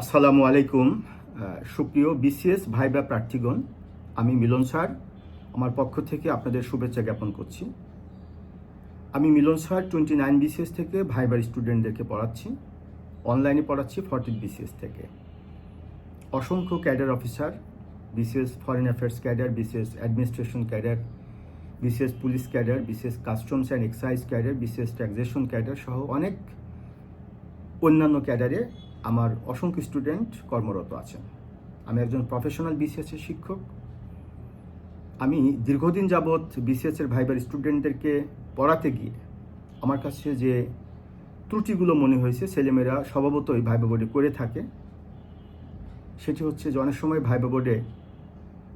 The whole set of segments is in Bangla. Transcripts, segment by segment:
আসসালামু আলাইকুম সুপ্রিয় বিসিএস ভাইবা প্রার্থীগণ, আমি মিলন স্যার। আমার পক্ষ থেকে আপনাদের শুভেচ্ছা জ্ঞাপন করছি। আমি Milan sir twenty nine BCS থেকে ভাইবার স্টুডেন্টদেরকে পড়াচ্ছি। অনলাইনে পড়াচ্ছি ফর্টিন বিসিএস থেকে। অসংখ্য cadre officer, BCS foreign affairs cadre, BCS administration cadre, BCS police cadre, BCS customs and excise cadre, BCS taxation cadre সহ অনেক অন্যান্য ক্যাডারে আমার অসংখ্য স্টুডেন্ট কর্মরত আছেন। আমি একজন প্রফেশনাল বিসিএসের শিক্ষক। আমি দীর্ঘদিন যাবৎ বিসিএসের ভাইবার স্টুডেন্টদেরকে পড়াতে গিয়ে আমার কাছে যে ত্রুটিগুলো মনে হয়েছে, ছেলেমেয়েরা স্বভাবতই ভাইবা বোর্ডে করে থাকে, সেটি হচ্ছে যে অনেক সময় ভাইবা বোর্ডে,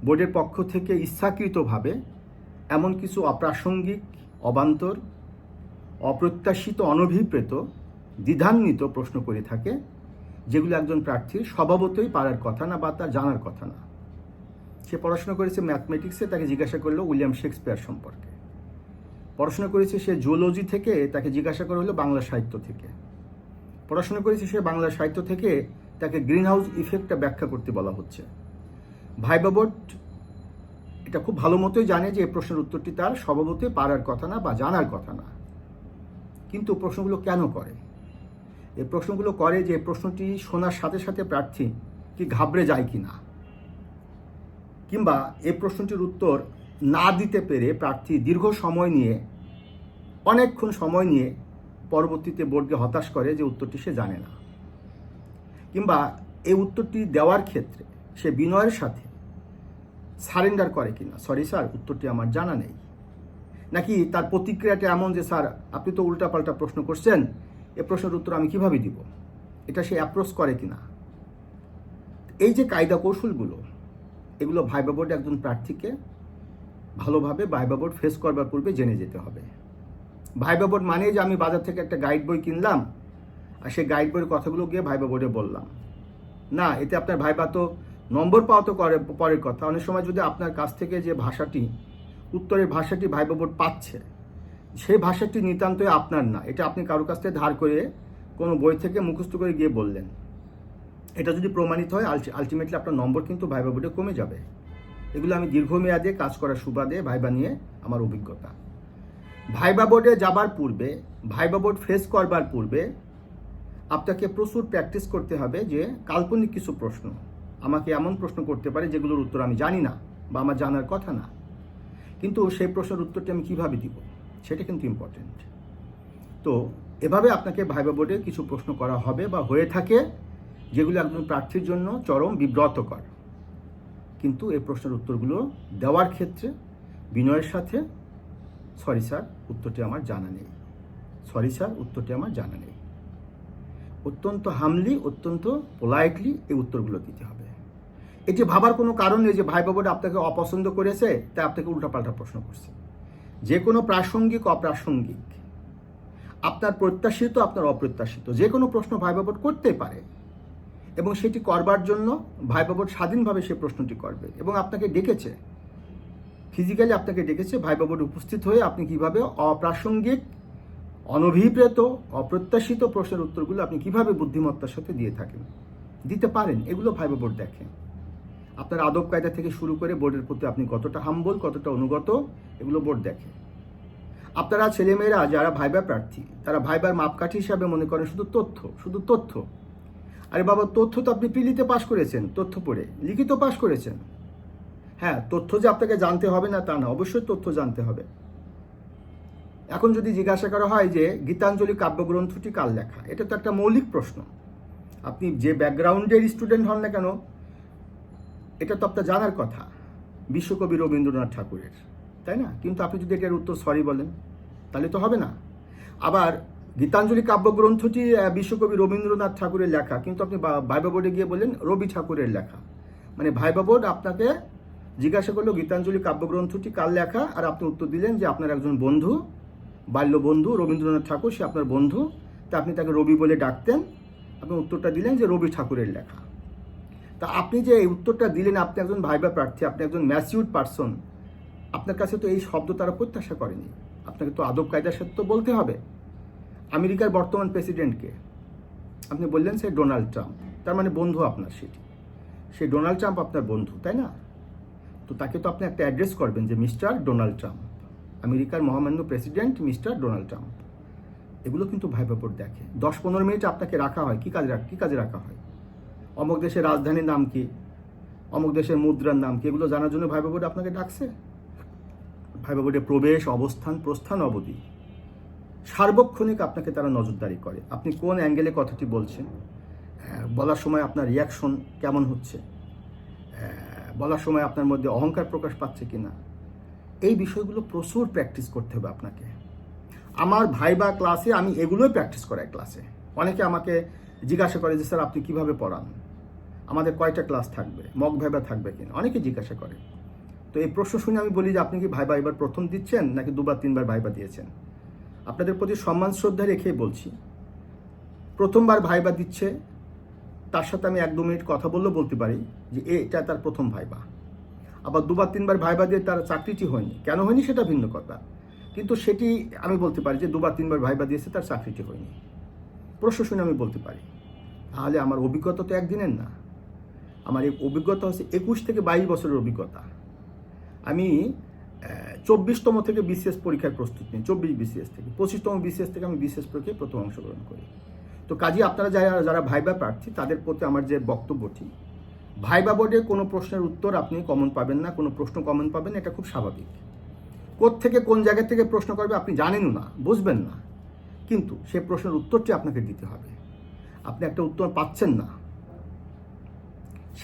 বোর্ডের পক্ষ থেকে ইচ্ছাকৃতভাবে এমন কিছু অপ্রাসঙ্গিক, অবান্তর, অপ্রত্যাশিত, অনভিপ্রেত, দ্বিধান্বিত প্রশ্ন করে থাকে। যেগুলো একজন প্রার্থীর স্বভাবতই পারার কথা না বা তার জানার কথা না। সে পড়াশোনা করেছে ম্যাথমেটিক্সে, তাকে জিজ্ঞাসা করল উইলিয়াম শেক্সপিয়ার সম্পর্কে। পড়াশোনা করেছে সে জুওলজি থেকে, তাকে জিজ্ঞাসা করা হলো বাংলা সাহিত্য থেকে। পড়াশোনা করেছে সে বাংলা সাহিত্য থেকে, তাকে গ্রিন হাউস ইফেক্টটা ব্যাখ্যা করতে বলা হচ্ছে। ভাইবা বোর্ড এটা খুব ভালো মতোই জানে যে এই প্রশ্নের উত্তরটি তার স্বভাবতই পারার কথা না বা জানার কথা না। কিন্তু প্রশ্নগুলো কেন করে? এই প্রশ্নগুলো করে যে প্রশ্নটি শোনার সাথে সাথে প্রার্থী কি ঘাবড়ে যায় কি না কিংবা এই প্রশ্নটির উত্তর না দিতে পেরে প্রার্থী দীর্ঘ সময় নিয়ে, অনেকক্ষণ সময় নিয়ে পরবর্তীতে বোর্ডকে হতাশ করে যে উত্তরটি সে জানে না। কিংবা এই উত্তরটি দেওয়ার ক্ষেত্রে সে বিনয়ের সাথে সারেন্ডার করে কিনা। সরি স্যার, উত্তরটি আমার জানা নেই। নাকি তার প্রতিক্রিয়াটা এমন যে স্যার, আপনি তো উল্টাপাল্টা প্রশ্ন করছেন এ প্রশ্নের উত্তর আমি কীভাবে দিব? এটা সে অ্যাপ্রোচ করে কিনা? এই যে কায়দা কৌশলগুলো, এগুলো ভাইবা বোর্ড একজন প্রার্থীকে ভালোভাবে ভাইবা বোর্ড ফেস করবার পূর্বে জেনে যেতে হবে। ভাইবা বোর্ড মানে যে আমি বাজার থেকে একটা গাইড বই কিনলাম, আর সেই গাইড বইয়ের কথাগুলো গিয়ে ভাইবা বোর্ডে বললাম। না, এতে আপনার ভাইবা তো নম্বর পাওয়া তো করে, পরের কথা। অনেক সময় যদি আপনার কাছ থেকে যে ভাষাটি, উত্তরের ভাষাটি ভাইবা বোর্ড পাচ্ছে সেই ভাষাটি নিতান্তই আপনার না। এটা আপনি কারও কাছ থেকে ধার করে কোনো বই থেকে মুখস্থ করে গিয়ে বললেন। এটা যদি প্রমাণিত হয় আলটিমেটলি আপনার নম্বর কিন্তু ভাইবা বোর্ডে কমে যাবে। এগুলো আমি দীর্ঘমেয়াদে কাজ করার সুবাদে ভাইবা নিয়ে আমার অভিজ্ঞতা। ভাইবা বোর্ডে যাবার পূর্বে, ভাইবা বোর্ড ফেস করবার পূর্বে আপনাকে প্রচুর প্র্যাকটিস করতে হবে যে কাল্পনিক কিছু প্রশ্ন। আমাকে এমন প্রশ্ন করতে পারে যেগুলোর উত্তর আমি জানি না বা আমার জানার কথা না। কিন্তু সেই প্রশ্নের উত্তরটি আমি কীভাবে দিব? সেটা কিন্তু ইম্পর্টেন্ট তো এভাবে আপনাকে ভাইবা বোর্ডে কিছু প্রশ্ন করা হবে বা হয়ে থাকে, যেগুলো একজন প্রার্থীর জন্য চরম বিব্রতকর। কিন্তু এই প্রশ্নের উত্তরগুলো দেওয়ার ক্ষেত্রে, বিনয়ের সাথে, সরি স্যার, উত্তরটি আমার জানা নেই। সরি স্যার, উত্তরটি আমার জানা নেই। অত্যন্ত হামলি অত্যন্ত পোলাইটলি এই উত্তরগুলো দিতে হবে। এটি ভাবার কোনো কারণ নেই যে ভাই বাবাটা আপনাকে অপছন্দ করেছে, তাই আপনাকে উল্টাপাল্টা প্রশ্ন করছে। যে কোনো প্রাসঙ্গিক, অপ্রাসঙ্গিক। আপনার প্রত্যাশিত, আপনার অপ্রত্যাশিত। যে কোনো প্রশ্ন ভাই বাবট করতেই পারে। এবং সেটি করবার জন্য ভাই বাবট স্বাধীনভাবে সে প্রশ্নটি করবে। এবং আপনাকে ডেকেছে। ফিজিক্যালি আপনাকে ডেকেছে ভাই বাবট উপস্থিত হয়ে আপনি কীভাবে অপ্রাসঙ্গিক, অনভিপ্রেত, অপ্রত্যাশিত প্রশ্নের উত্তরগুলো আপনি কীভাবে বুদ্ধিমত্তার সাথে দিয়ে থাকেন, দিতে পারেন, এগুলো ভাই বোর্ড দেখেন আপনার আদব কায়দা থেকে শুরু করে বোর্ডের প্রতি আপনি কতটা হাম্বল কতটা অনুগত, এগুলো বোর্ড দেখে। আপনারা ছেলেমেয়েরা, যারা ভাইবা প্রার্থী, তারা ভাইবার মাপকাঠি হিসাবে মনে করেন শুধু তথ্য শুধু তথ্য। আরে বাবা, তথ্য তো আপনি পিলিতে পাশ করেছেন, তথ্য পড়ে, লিখিত পাশ করেছেন। হ্যাঁ তথ্য যে আপনাকে জানতে হবে না তা না, অবশ্যই তথ্য জানতে হবে। এখন যদি জিজ্ঞাসা করা হয় যে, গীতাঞ্জলি কাব্যগ্রন্থটি কার লেখা? এটা তো একটা মৌলিক প্রশ্ন। আপনি যে ব্যাকগ্রাউন্ডের স্টুডেন্ট হন না কেন এটা তো আপনার জানার কথা। বিশ্বকবি রবীন্দ্রনাথ ঠাকুরের, তাই না? কিন্তু আপনি যদি এটার উত্তর সরি বলেন, তাহলে তো হবে না। আবার গীতাঞ্জলি কাব্যগ্রন্থটি বিশ্বকবি রবীন্দ্রনাথ ঠাকুরের লেখা, কিন্তু আপনি ভাইবা বোর্ডে গিয়ে বললেন রবি ঠাকুরের লেখা। মানে ভাইবা বোর্ড আপনাকে জিজ্ঞাসা করল, গীতাঞ্জলি কাব্যগ্রন্থটি কার লেখা? আর আপনি উত্তর দিলেন যে, আপনার একজন বন্ধু বাল্য বন্ধু রবীন্দ্রনাথ ঠাকুর, সে আপনার বন্ধু। তা আপনি তাকে রবি বলে ডাকতেন। আপনি উত্তরটা দিলেন যে, রবি ঠাকুরের লেখা। তা আপনি যে এই উত্তরটা দিলেন, আপনি একজন ভাইবা প্রার্থী, আপনি একজন ম্যাচিউড পারসন, আপনার কাছে তো এই শব্দ তারা প্রত্যাশা করেনি। আপনাকে তো আদব কায়দার সাথে তো বলতে হবে। আমেরিকার বর্তমান প্রেসিডেন্টকে আপনি বললেন সে ডোনাল্ড ট্রাম্প। তার মানে বন্ধু আপনার সেটি। সেই ডোনাল্ড ট্রাম্প আপনার বন্ধু, তাই না? তো তাকে তো আপনি একটা অ্যাড্রেস করবেন যে মিস্টার ডোনাল্ড ট্রাম্প। আমেরিকার মহামান্য প্রেসিডেন্ট মিস্টার ডোনাল্ড ট্রাম্প। এগুলো কিন্তু ভাই বাপর দেখে। দশ পনেরো মিনিট আপনাকে রাখা হয়। কী কাজে কী কাজে রাখা হয়? অমুক দেশের রাজধানীর নাম কি? অমুক দেশের মুদ্রার নাম কি? এগুলো জানার জন্য ভাই বাবুরা আপনাকে ডাকছে? ভাই বাবুদের প্রবেশ অবস্থান প্রস্থান অবধি। সার্বক্ষণিক আপনাকে তারা নজরদারি করে। আপনি কোন অ্যাঙ্গেলে কথাটি বলছেন? আহ, বলার সময় আপনার রিয়াকশন কেমন হচ্ছে? বলার সময় আপনার মধ্যে অহংকার প্রকাশ পাচ্ছে কি না এই বিষয়গুলো প্রচুর প্র্যাকটিস করতে হবে আপনাকে। আমার ভাইবা ক্লাসে আমি এগুলোই প্র্যাকটিস করাই ক্লাসে অনেকে আমাকে জিজ্ঞাসা করে যে স্যার আপনি কীভাবে পড়ান? আমাদের কয়টা ক্লাস থাকবে? মক ভাইবা থাকবে কিনা? অনেকে জিজ্ঞাসা করে। তো এই প্রশ্ন শুনে আমি বলি যে, আপনি কি ভাইবা এবার প্রথম দিচ্ছেন নাকি দুবার, তিনবার ভাইবা দিয়েছেন? আপনাদের প্রতি সম্মান, শ্রদ্ধা রেখেই বলছি। প্রথমবার ভাইবা দিচ্ছে, তার সাথে আমি এক দু মিনিট কথা বললেও বলতে পারি যে এটা তার প্রথম ভাইবা। আবার দুবার, তিনবার ভাইবা দিয়ে তার চাকরিটি হয়নি। কেন হয়নি সেটা ভিন্ন কথা। কিন্তু সেটি আমি বলতে পারি যে, দুবার, তিনবার ভাইবা দিয়েছে, তার চাকরিটি হয়নি। প্রশ্ন শুনে আমি বলতে পারি। তাহলে আমার অভিজ্ঞতা তো একদিনের না। আমার এই অভিজ্ঞতা হচ্ছে একুশ থেকে বাইশ বছরের অভিজ্ঞতা। আমি চব্বিশতম থেকে বিসিএস পরীক্ষার প্রস্তুতি নিই, চব্বিশ বিসিএস থেকে। পঁচিশতম বিসিএস থেকে আমি বিসিএস পরীক্ষায় প্রথম অংশগ্রহণ করি। তো কাজে আপনারা যারা যারা ভাইবা প্রার্থী, তাদের প্রতি আমার যে বক্তব্যটি, ভাইবা বোর্ডে কোনো প্রশ্নের উত্তর আপনি কমন পাবেন না, কোনো প্রশ্ন কমন পাবেন এটা খুব স্বাভাবিক। থেকে কোন জায়গা থেকে প্রশ্ন করবে আপনি জানেনও না, বুঝবেন না। কিন্তু সে প্রশ্নের উত্তরটি আপনাকে দিতে হবে। আপনি একটা উত্তর পাচ্ছেন না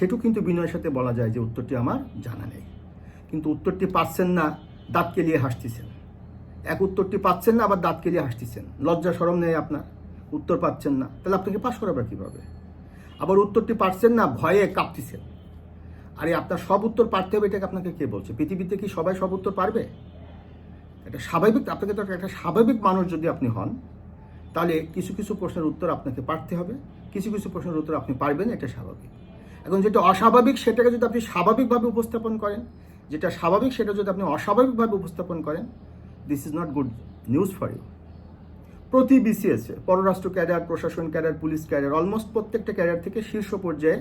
সেটু কিন্তু বিনয়ের সাথে বলা যায় যে উত্তরটি আমার জানা নেই। কিন্তু উত্তরটি পাচ্ছেন না দাঁত কেলিয়ে হাসতেছেন। এক উত্তরটি পাচ্ছেন না, আবার দাঁত কেলিয়ে হাসতেছেন। লজ্জা সরম নেই আপনার। উত্তর পাচ্ছেন না। তাহলে আপনাকে পাশ করাবে কীভাবে? আবার উত্তরটি পারছেন না, ভয়ে কাঁপতেছেন। আরে আপনার সব উত্তর পারতে হবে, এটাকে আপনাকে কে বলছে? পৃথিবীতে কি সবাই সব উত্তর পারবে? এটা স্বাভাবিক, আপনাকে তো একটা স্বাভাবিক মানুষ যদি আপনি হন, তাহলে কিছু কিছু প্রশ্নের উত্তর আপনাকে পারতে হবে। কিছু কিছু প্রশ্নের উত্তর আপনি পারবেন, এটা স্বাভাবিক। এখন যেটা অস্বাভাবিক, সেটাকে যদি আপনি স্বাভাবিকভাবে উপস্থাপন করেন, যেটা স্বাভাবিক, সেটা যদি আপনি অস্বাভাবিকভাবে উপস্থাপন করেন this is not good news for you প্রতি বিসিএসে পররাষ্ট্র ক্যারিয়ার প্রশাসন ক্যারিয়ার পুলিশ ক্যারিয়ার অলমোস্ট প্রত্যেকটা ক্যারিয়ার থেকে শীর্ষ পর্যায়ে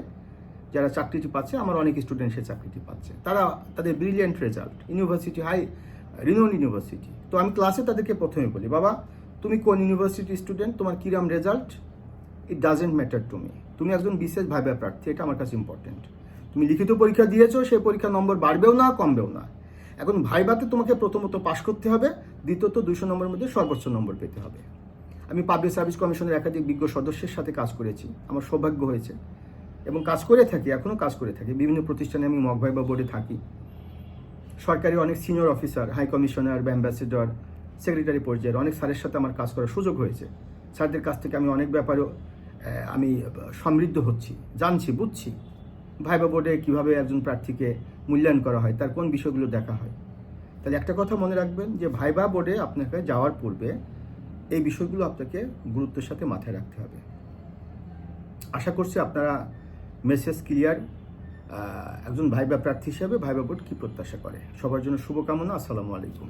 যারা চাকরিটি পাচ্ছে, আমার অনেক স্টুডেন্ট সে চাকরিটি পাচ্ছে। তারা তাদের brilliant result university high renowned university তো আমি ক্লাসে তাদেরকে প্রথমে বলি, বাবা, তুমি কোন ইউনিভার্সিটি স্টুডেন্ট তোমার কিরাম result it doesn't matter to me তুমি একজন বিশেষ ভাইবা প্রার্থী, এটা আমার কাছে ইম্পর্টেন্ট তুমি লিখিত পরীক্ষা দিয়েছ, সেই পরীক্ষা নম্বর বাড়বেও না, কমবেও না। এখন ভাইবাতে তোমাকে প্রথমত পাশ করতে হবে, দ্বিতীয়ত দুশো নম্বরের মধ্যে সর্বোচ্চ নম্বর পেতে হবে। আমি পাবলিক সার্ভিস কমিশনের একাধিক বিজ্ঞ সদস্যের সাথে কাজ করেছি, আমার সৌভাগ্য হয়েছে। এবং কাজ করে থাকি এখনও কাজ করে থাকি, বিভিন্ন প্রতিষ্ঠানে আমি মগ ভাইবা বোর্ডে থাকি। সরকারি অনেক সিনিয়র অফিসার হাই কমিশনার বা অ্যাম্বাসেডর সেক্রেটারি পর্যায়ের অনেক স্যারের সাথে আমার কাজ করার সুযোগ হয়েছে। স্যারদের কাছ থেকে আমি অনেক ব্যাপারেও আমি সমৃদ্ধ হচ্ছি, জানছি, বুঝছি। ভাইবা বোর্ডে কীভাবে একজন প্রার্থীকে মূল্যায়ন করা হয়, তার কোন বিষয়গুলো দেখা হয়। তাহলে একটা কথা মনে রাখবেন যে, ভাইবা বোর্ডে আপনাকে যাওয়ার পূর্বে এই বিষয়গুলো আপনাকে গুরুত্বের সাথে মাথায় রাখতে হবে। আশা করছি আপনারা মেসেজ ক্লিয়ার একজন ভাইবা প্রার্থী হিসেবে ভাইবা বোর্ড কী প্রত্যাশা করে? সবার জন্য শুভকামনা, আসসালামু আলাইকুম।